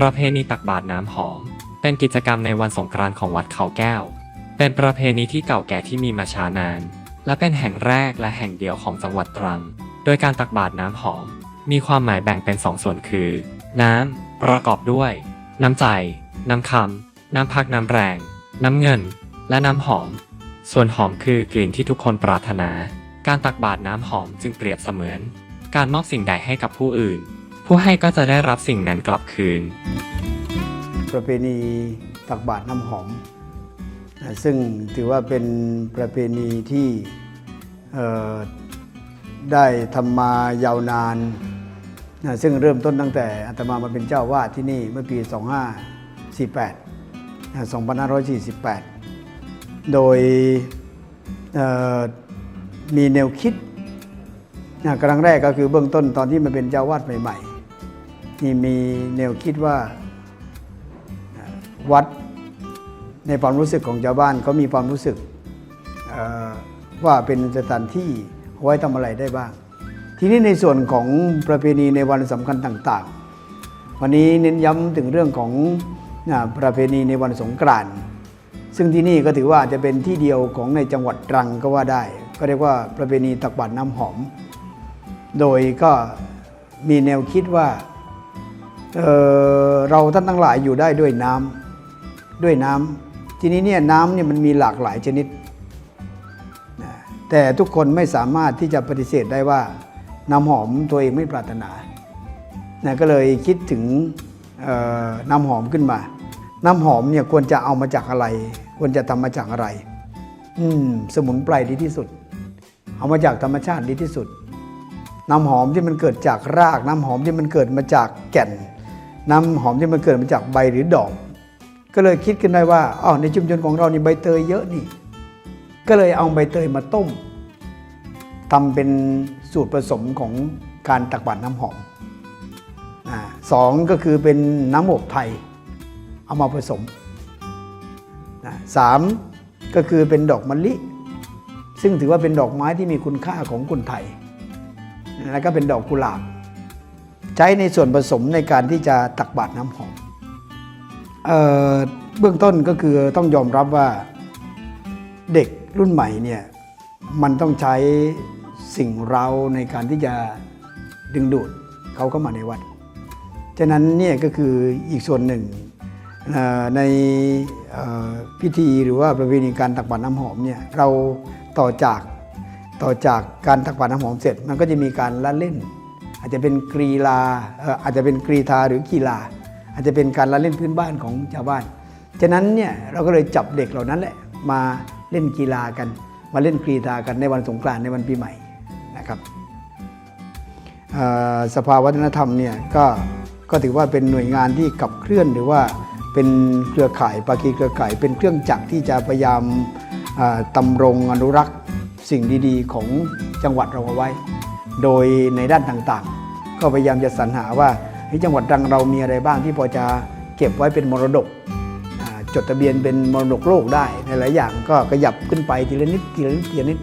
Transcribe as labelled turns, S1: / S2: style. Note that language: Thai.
S1: ประเพณีตักบาตรน้ำหอม เป็นกิจกรรมในวันสงกรานต์ของวัดเขาแก้ว เป็นประเพณีที่เก่าแก่ที่มีมาช้านาน และเป็นแห่งแรกและแห่งเดียวของจังหวัดตรัง โดยการตักบาตรน้ำหอม มีความหมายแบ่งเป็นสองส่วนคือ น้ำประกอบด้วย น้ำใจ น้ำคำน้ำพักน้ำแรง น้ำเงิน และน้ำหอม ส่วนหอมคือกลิ่นที่ทุกคนปรารถนา การตักบาตรน้ำหอมจึงเปรียบเสมือน การมอบสิ่งใดให้กับผู้อื่น ผู้ให้ก็จะได้รับสิ่งนั้นกลับคืน
S2: ประเพณีตักบาตรน้ำหอม ซึ่งถือว่าเป็นประเพณีที่ได้ทำมายาวนาน ซึ่งเริ่มต้นตั้งแต่อาตมามาเป็นเจ้าวาดที่นี่เมื่อปี 2548นะ2548 โดยเอ่อมีแนวคิดครั้งแรกก็คือเบื้องต้นตอนที่มาเป็นเจ้าวาดใหม่ ๆนี่มีแนวคิดว่าวัดในความรู้สึกของชาวบ้านเขามีความรู้สึกว่าเป็นสถานที่ไว้ทำอะไรได้บ้าง ทีนี้ในส่วนของประเพณีในวันสำคัญต่างๆ วันนี้เน้นย้ำถึงเรื่องของประเพณีในวันสงกรานต์ซึ่งที่นี่ก็ถือว่าจะเป็นที่เดียวของในจังหวัดตรังก็ว่าได้ ก็เรียกว่าประเพณีตักบาตรน้ำหอม โดยก็มีแนวคิดว่า เเราท่านทั้งหลายอยู่ได้ด้วยน้ำด้วยน้ำทีนี้เนี่ยน้ำเนี่ยมันมีหลากหลายชนิด แต่ทุกคนไม่สามารถที่จะปฏิเสธได้ว่าน้ำหอมตัวเองไม่ปรารถนานะก็เลยคิดถึงน้ำหอมขึ้นมา น้ำหอมเนี่ยควรจะเอามาจากอะไร ควรจะทำมาจากอะไร อืมสมุนไพรดีที่สุด เอามาจากธรรมชาติดีที่สุด น้ำหอมที่มันเกิดจากราก น้ำหอมที่มันเกิดมาจากแก่น น้ำหอมที่มันเกิดมาจากใบหรือดอก ก็เลยคิดขึ้นได้ว่าอ๋อในชุมชนของเรานี่ใบเตยเยอะนี่ ก็เลยเอาใบเตยมาต้มทำเป็นสูตรผสมของการตักบาตรน้ำหอมอาสองก็คือเป็นน้ำอบไทย เอามาผสมสามก็คือเป็นดอกมะลิ ซึ่งถือว่าเป็นดอกไม้ที่มีคุณค่าของคนไทย แล้วก็เป็นดอกกุหลาบ ใช้ในส่วนผสมในการที่จะตักบาตรน้ำหอมเออเบื้องต้นก็คือต้องยอมรับว่าเด็กรุ่นใหม่เนี่ยมันต้องใช้สิ่งเราในการที่จะดึงดูดเขาเข้ามาในวัด ฉะนั้นเนี่ยก็คืออีกส่วนหนึ่งในพิธีหรือว่าประเพณีการตักบาตรน้ำหอมเนี่ยเราต่อจากต่อจากการตักบาตรน้ำหอมเสร็จ มันก็จะมีการละเล่น อาจจะเป็นกรีฬาอาจจะเป็นกรีธาหรือกีฬา อาจจะเป็นการละเล่นพื้นบ้านของชาวบ้าน ฉะนั้นเนี่ยเราก็เลยจับเด็กเหล่านั้นแหละมาเล่นกีฬากัน มาเล่นกรีธากันในวันสงกรานต์ในวันปีใหม่นะครับสภาวัฒนธรรมเนี่ยก็ก็ถือว่าเป็นหน่วยงานที่ขับเคลื่อนหรือว่าเป็นเครือข่ายปากีเครือข่าย เป็นเครื่องจักรที่จะพยายามตำรงอนุรักษ์สิ่งดีๆ ของจังหวัดเราเอาไว้ โดยในด้านต่างๆ ก็พยายามจะสรรหาว่าจังหวัดตรังเรามีอะไรบ้างที่พอจะเก็บไว้เป็นมรดกจดทะเบียนเป็นมรดกโลกได้ในหลายอย่างก็ขยับขึ้นไปทีละนิดทีละนิดทีละนิด